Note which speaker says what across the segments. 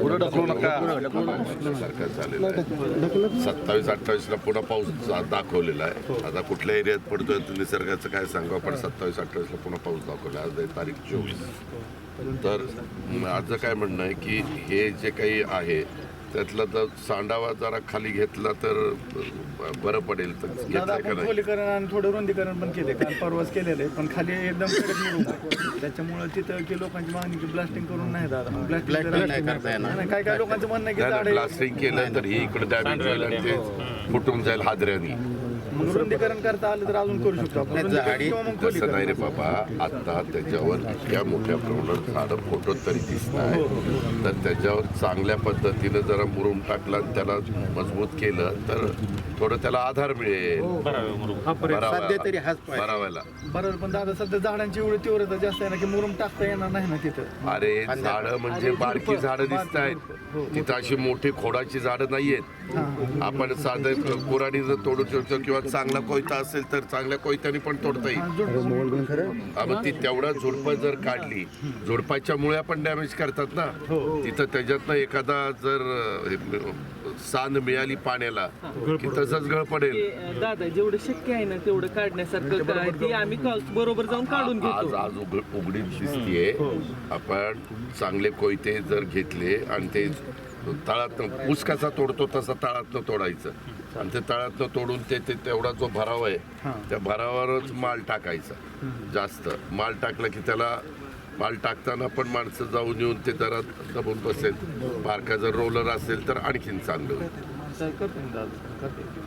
Speaker 1: पुढे ढकलू नका. झालेलं आहे. सत्तावीस अठ्ठावीसला पुन्हा पाऊस दाखवलेला आहे. आता कुठल्या एरियात पडतोय निसर्गाचं काय सांगावं पण सत्तावीस अठ्ठावीसला पुन्हा पाऊस दाखवला. आज आहे तारीख चोवीस. तर माझं काय म्हणणं आहे की हे जे काही आहे त्यातला जर सांडावा जरा खाली घेतला तर बरं पडेल तर
Speaker 2: दादा
Speaker 1: घेतलाय का
Speaker 2: आपण
Speaker 1: नाही?
Speaker 2: खोलीकरण आणि थोडं रुंदीकरण पण केले काल परवाच केलेलं आहे. पण खाली एकदम कडक आहे. त्याच्यामुळे तिथं की लोकांची मागणी की ब्लास्टिंग करून नाही दादा. ब्लास्टिंग नाही करता येणार. काय काय लोकांचं म्हणणं आहे की झाडं
Speaker 1: ब्लास्टिंग केलं तर ही इकडे डॅमेज होईल आणि ते फुटून जाईल हादऱ्यानी.
Speaker 2: रुंदीकरण करता आलं तर अजून करू शकतो आपण. रुंदीकरण किंवा मग
Speaker 1: तसं नाही रे बाबा आता त्याच्यावर इतक्या मोठ्या प्रमाणात झाडं फोटो तरी दिसत आहे. तर त्याच्यावर चांगल्या पद्धतीनं जरा मुरुम टाकला आणि त्याला मजबूत केलं तर थोडं त्याला आधार मिळेल. भरावा-
Speaker 3: सध्या तरी हाच पाय.
Speaker 1: भरावायला
Speaker 2: बरोबर पण दादा सध्या झाडांची एवढी तीव्रता जास्त आहे ना की मुरुम टाकता येणार नाही ना तिथं?
Speaker 1: अरे झाडं म्हणजे बारकी झाडं दिसत आहेत. तिथं अशी मोठी खोडाची झाडं नाहीयेत आपण साधं कुराणी जर तोडू शकतो किंवा चांगला कोयता असेल तर चांगल्या कोयत्याने पण तोडता येईल. हा, मग ती तेवढा झुडपं जर काढली झुडपाच्या मुळ्या पण डॅमेज करतात ना. तिथं त्याच्यातनं एखादा जर अ, सांद मिळाली पाण्याला की तसंच गळ पडेल.
Speaker 4: ते, दादा जेवढं शक्य आहे ना तेवढं काढण्यासारखं ते आम्ही बरोबर जाऊन काढून
Speaker 1: आज
Speaker 4: घेतो.
Speaker 1: आज उघड उघडीत दिसतीये. आपण चांगले कोयते जर घेतले आणि ते तळातनं पुसकाचा तोडतो तसा तळातनं तोडायचं. आणि ते तळातनं तोडून ते ते तेवढा जो भराव आहे त्या भरावावरच माल टाकायचा. जास्त. माल टाकला की त्याला माल टाकताना पण माणसं जाऊन येऊन ते जरा दबून बसेल. बारका जर रोलर असेल तर आणखीन चांगलं होईल.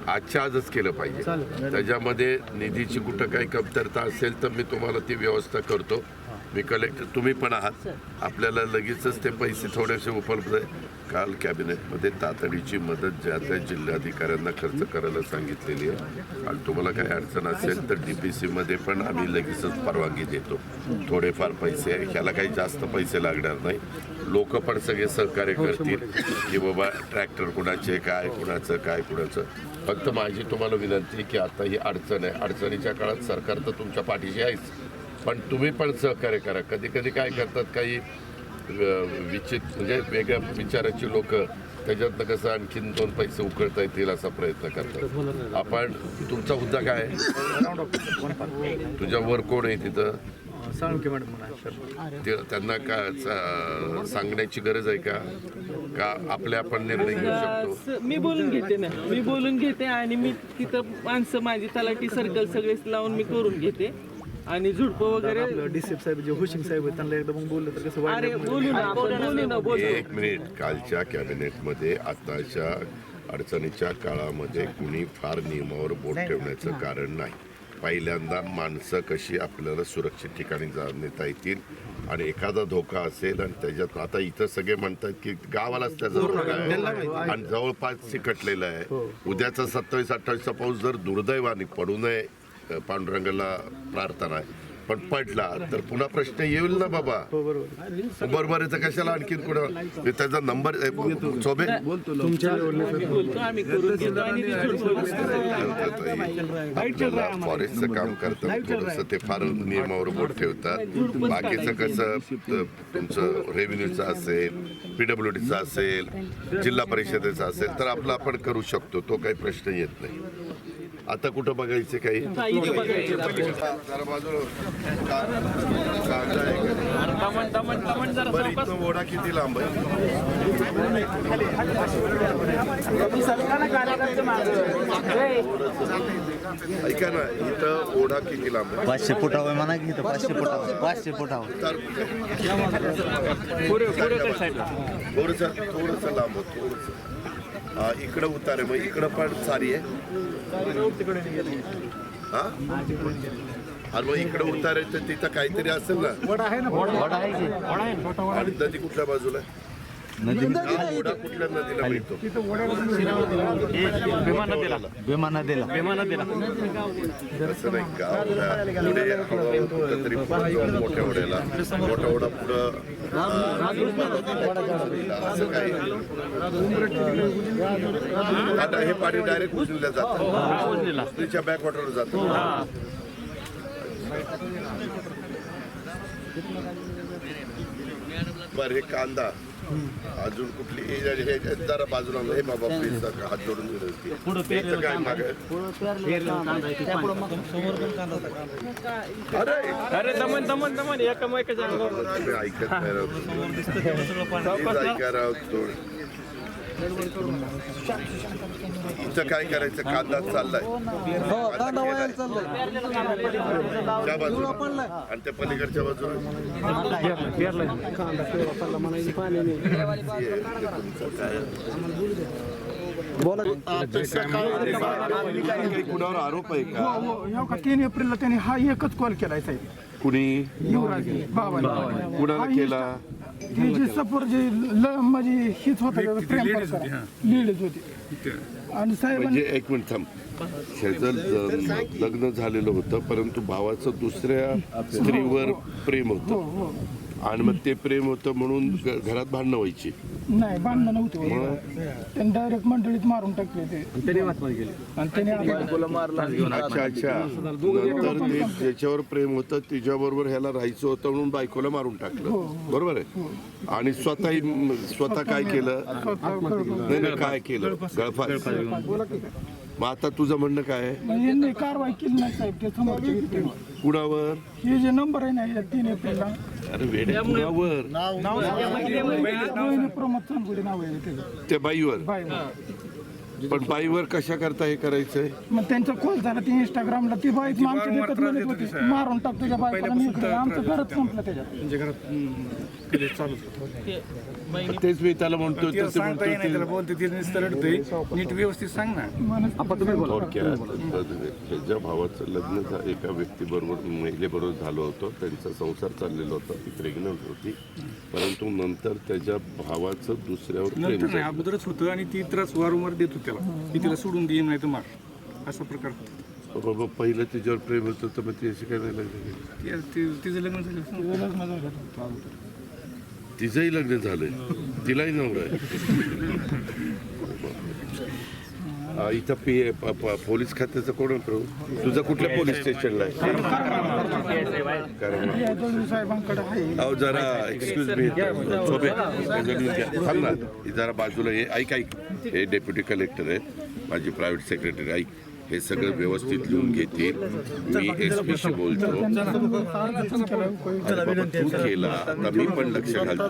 Speaker 1: आजच्या आजच केलं पाहिजे. त्याच्यामध्ये निधीची कुठं काही कमतरता असेल तर मी तुम्हाला ती व्यवस्था करतो. मी कलेक्टर तुम्ही पण आहात. आपल्याला लगेचच ते पैसे थोडेसे उपलब्ध आहे. काल कॅबिनेटमध्ये तातडीची मदत ज्या त्या जिल्हाधिकाऱ्यांना खर्च करायला सांगितलेली आहे. आणि तुम्हाला काही अडचण असेल तर डी पी सीमध्ये पण आम्ही लगेचच परवानगी देतो. थोडेफार पैसे आहे. ह्याला काही जास्त पैसे लागणार नाही. लोक पण सगळे सहकार्य करतील की बाबा ट्रॅक्टर कुणाचे काय कुणाचं काय कुणाचं. फक्त माझी तुम्हाला विनंती की आता ही अडचण आहे. अडचणीच्या काळात सरकार तर तुमच्या पाठीशी आहेच. पण तुम्ही पण सहकार्य करा. कधी कधी काय करतात काही विचित म्हणजे वेगळ्या विचाराची लोक त्याच्यातनं कसं आणखीन दोन पैसे उकळता येतील असा प्रयत्न करतात. आपण तुमचा मुद्दा काय आहे? तुझ्या वर कोण आहे तिथं? त्यांना का सांगण्याची गरज आहे का? का आपले आपण निर्णय घेऊ शकतो?
Speaker 4: मी बोलून घेते ना. मी बोलून घेते आणि मी तिथं माणसं माझी तलाठी सर्कल सगळेच लावून मी करून घेते. आणि झुडपं वगैरे
Speaker 2: डीसीप साहेब जे हुशिंग साहेब आहेत त्यांना एकदा मग बोललं तर कसं
Speaker 4: अरे
Speaker 2: वाईट
Speaker 4: बोलू ना आपण बोलू ना बोलू
Speaker 1: एक मिनिट कालच्या कॅबिनेटमध्ये आताच्या अडचणीच्या काळामध्ये कुणी फार नियमावर बोट ठेवण्याचं कारण नाही. पहिल्यांदा माणसं कशी आपल्याला सुरक्षित ठिकाणी जा नेता येतील आणि एखादा धोका असेल आणि त्याच्यात आता इथं सगळे म्हणतात की गावालाच त्याचा धोका आहे. आणि जवळपास चिकटलेलं आहे. उद्याचा सत्तावीस अठ्ठावीसचा पाऊस जर दुर्दैवाने पडू नये पांडुरंगाला प्रार्थना. आहे पण पडला तर पुन्हा प्रश्न येईल ना बाबा. बरोबर. आहे तर कशाला आणखीन कुठं? ते त्याचा नंबर आपल्याला फॉरेस्टचं काम करतात थोडस ते फार नियमावर बोट ठेवतात. बाकीचं कसं तुमचं रेव्हेन्यूचं असेल पीडब्ल्यू डीचं असेल जिल्हा परिषदेचं असेल तर आपलं आपण करू शकतो. तो काही प्रश्न येत नाही. आता कुठं बघायचे काही? ओढा किती लांब आहे? ऐका ना इथं ओढा किती लांब आहे?
Speaker 3: पाचशे फुटावर म्हणा की इथं पाचशे फुटावर पाचशे फुटावर.
Speaker 1: तर थोडस थोडस लांब थोडस. इकडं उतार आहे मग इकडं पण सारी आहे. हा? आणि मग इकडं उतार आहे तर तिथं काहीतरी असेल ना?
Speaker 3: वडा आहे की?
Speaker 1: आणि नदी कुठल्या बाजूला आहे?
Speaker 3: नदी
Speaker 1: हा ओढा कुठल्या नदीला मिळतो
Speaker 3: भीमा नदीला
Speaker 1: असं नाही गावाला पुढे हळूहळू कुठंतरी पुढं जाऊन मोठ्या ओढ्याला मोठा ओढा पुढं असं काही आता हे पाणी डायरेक्ट उजनीला जातं उजनीच्या बॅकवॉटरला जातं बर हे कांदा अजून कुठली जरा बाजूला. हे बाबा प्लीज हात जोडून विनंती. काय मागं? अरे
Speaker 4: अरे दमन दमन दमन एका
Speaker 1: ऐकत नाही राव. इथं काय करायचं? कांदा चाललाय. कांदा केलाय. त्या बाजूला. आणि त्या पलीकडच्या बाजूला. कुणावर आरोप आहे का?
Speaker 2: हो का? तीन एप्रिलला त्यांनी हा एकच कॉल केलाय साहेब.
Speaker 1: कुणी?
Speaker 2: युवराज. बाबा
Speaker 1: कुणाला केला?
Speaker 2: हे जे सपोर जे ल- म्हणजे हीच होतं प्रेम होती आणि साहेबांनी
Speaker 1: म्हणजे एक मिनिट थांब. शेजल ज- लग्न झालेलं होतं परंतु भावाचं दुसऱ्या स्त्रीवर प्रेम
Speaker 2: हो
Speaker 1: होतं
Speaker 2: हो.
Speaker 1: आणि मग ते प्रेम होतं म्हणून घ- घरात भांडणं व्हायची.
Speaker 2: नाही भांडणं नव्हती होत. त्यांनी डायरेक्ट मंडळीत मारून टाकले ते. आणि त्याने आम्हाला-
Speaker 1: अच्छा अच्छा. नंतर ते ज्याच्यावर प्रेम होतं तिच्याबरोबर ह्याला राहायचं होतं म्हणून बायकोला मारून टाकलं. बरोबर आहे? आणि स्वतःही स्वतः काय केलं? नाही नाही काय केलं? गळफास. मग आता तुझं म्हणणं काय आहे?
Speaker 2: यांनी कारवाई केली नाही साहेब ते समोरचे.
Speaker 1: कुणावर?
Speaker 2: हे जे नंबर आहे ना या तीन एप्रिलला
Speaker 1: अरे वेड्या
Speaker 2: रोहिणी प्रमोद चांदगुडे नाव आहे त्याचं
Speaker 1: त्या बाईवर
Speaker 2: बाय
Speaker 1: पण बाईवर कशा करता हे करायचंय
Speaker 2: मग त्यांचा कॉल झाला ते इंस्टाग्रामला ती बाईक आमच्या होती मारून टाक तुझ्या बायकोला मी इकडे आमचं घरच संपलं त्याच्यात
Speaker 1: तेच मी त्याला म्हणतो
Speaker 5: सांगता येईल त्याला बोलते नुसतं रडतोय. नीट व्यवस्थित सांग ना.
Speaker 1: थोडक्यात त्याच्या भावाचं लग्न एका व्यक्तीबरोबर महिलेबरोबर झालं होतं. त्यांचा संसार चाललेला होता. ती प्रेग्नंट होती. परंतु नंतर त्याच्या भावाचं दुसऱ्यावर.
Speaker 5: अगोदरच होतं आणि ती त्रास वारंवार देत होती त्याला. की तिला सोडून देईन नाही तर मार. असा प्रकार होता.
Speaker 1: बाबा पहिलं तिच्यावर प्रेम होतं तर मग ती अशी काय नाही लग्न?
Speaker 5: ती- ती- तिचं लग्न झालं
Speaker 2: लग्न झालं
Speaker 1: तिचंही लग्न झालंय. तिलाही नवरा आहे. इथं पी पोलीस खात्याचं कोण प्रभू? तुझं कुठल्या पोलीस स्टेशनला आहे? अहो जरा एक्सक्यूज मी झोपे थांब ना. जरा बाजूला हे ऐक ऐक. हे डेप्युटी कलेक्टर आहेत माझी प्रायव्हेट सेक्रेटरी ऐक. हे सगळं व्यवस्थित लिहून घेतील. मी एस पीशी बोलतो तू केला. आता मी पण लक्ष घालतो.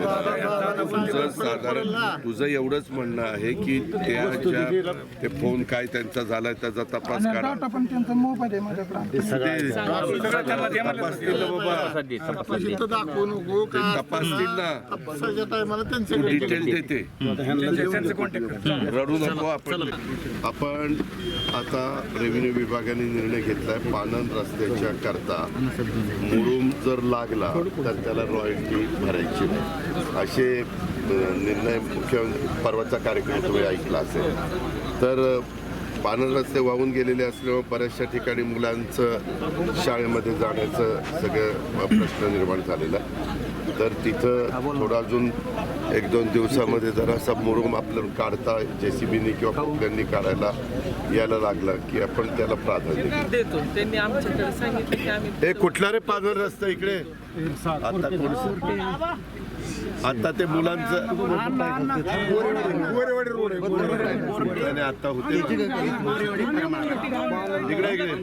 Speaker 1: तुझं साधारण तुझं एवढंच म्हणणं आहे की त्याच्या ते फोन काय त्यांचा झालाय त्याचा तपास काढा तपासतील ना बाबा. ते तपासतील ना. तू डिटेल देते. रडू नको आपण. आपण आता रेव्हेन्यू विभागाने निर्णय घेतलाय पानन रस्त्याच्या करता. मुरुम जर लागला तर त्याला रॉयल्टी भरायची असे निर्णय मुख्यमंत्री परवाचा कार्यक्रम तुम्ही ऐकला असेल. तर अ, पानन रस्ते वाहून गेलेले असल्यामुळे बऱ्याचशा ठिकाणी मुलांचं शाळेमध्ये जाण्याचं सगळं प्रश्न निर्माण झालेला आहे. तर तिथं थोडं अजून एक दोन दिवसामध्ये जरासा मुरुम आपलं काढता जे सी बीने किंवा फुग्यांनी काढायला यायला लागला की आपण त्याला प्राधान्य.
Speaker 4: देतो त्यांनी आमच्याकडे सांगितलं की आम्ही
Speaker 1: हे कुठला रे पानर रस्ता इकडे आता कोण आता ते मुलांचं आणि आता होते इकडे इकडे.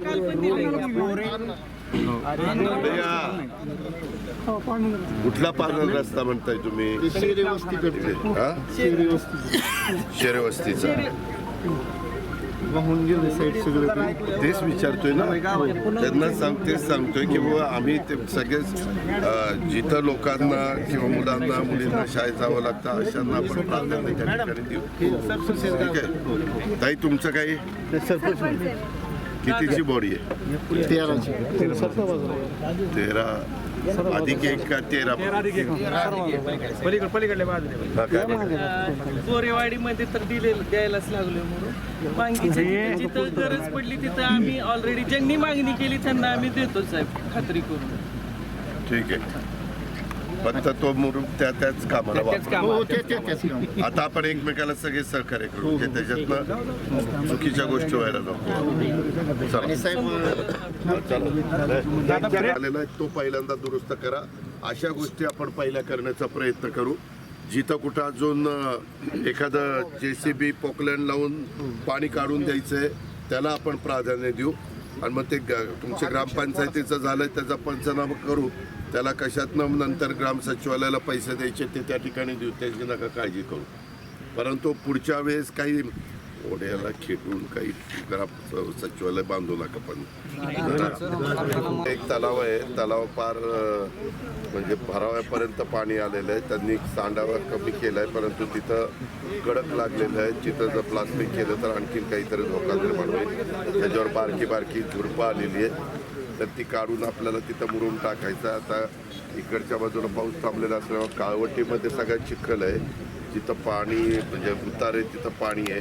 Speaker 1: कुठला पानर रस्ता म्हणताय तुम्ही हा? शेरे वस्तीचा तेच विचारतोय ना. त्यांना सांग तेच सांगतोय की बाबा आम्ही ते सगळेच जिथं लोकांना किंवा मुलांना मुलींना शाळेत जावं लागतं अशांना आपण प्राधान्य त्या ठिकाणी देऊ. ठीक आहे. ताई तुमचं काही? कितीची बॉडी आहे? तेरा. अधिक एक का तेरा
Speaker 5: पलीकडे पलीकडल्या बाजूला?
Speaker 4: गोरेवाडीमध्ये तर दिले द्यायलाच लागलो म्हणून. मागणीच्या जिथं जिथं गरज पडली तिथं आम्ही ऑलरेडी ज्यांनी मागणी केली त्यांना आम्ही देतो साहेब खात्री करून.
Speaker 1: ठीक आहे. फक्त तो मुरुम त्या त्याच कामाला वापर आता आपण एकमेकाला सगळे सहकार्य करू म्हणजे त्याच्यातनं चुकीच्या गोष्टी व्हायला नको. चला. चला. आलेला आहे तो पहिल्यांदा दुरुस्त करा. अशा गोष्टी आपण पहिल्या करण्याचा प्रयत्न करू. जिथं कुठं अजून अं, एखादं जे सी बी पोकलँड लावून पाणी काढून द्यायचंय त्याला आपण प्राधान्य देऊ. आणि मग ते ग- तुमच्या ग्रामपंचायतीचं झालंय त्याचा पंचनामा करू त्याला कशातनं नंतर ग्राम सचिवालयाला पैसे द्यायचे ते त्या ठिकाणी देऊ त्याची नका काळजी करू. परंतु पुढच्या वेळेस काही ओढ्याला खेटून काही ग्राम सचिवालय बांधू नका पण. एक तलाव आहे तलाव पार म्हणजे भराव्यापर्यंत पाणी आलेलं आहे. त्यांनी सांडावा कमी केलाय परंतु तिथं कडक लागलेलं आहे. तिथं जर प्लास्टिक केलं तर आणखीन काहीतरी धोका निर्माण होईल. त्याच्यावर बारकी बारकी झुडपं आलेली आहे तर ती काढून आपल्याला तिथं मुरून टाकायचं आता इकडच्या बाजूला पाऊस थांबलेला असल्यामुळे काळवटीमध्ये सगळ्यात चिखल आहे. जिथं पाणी म्हणजे उतार आहे तिथं पाणी आहे.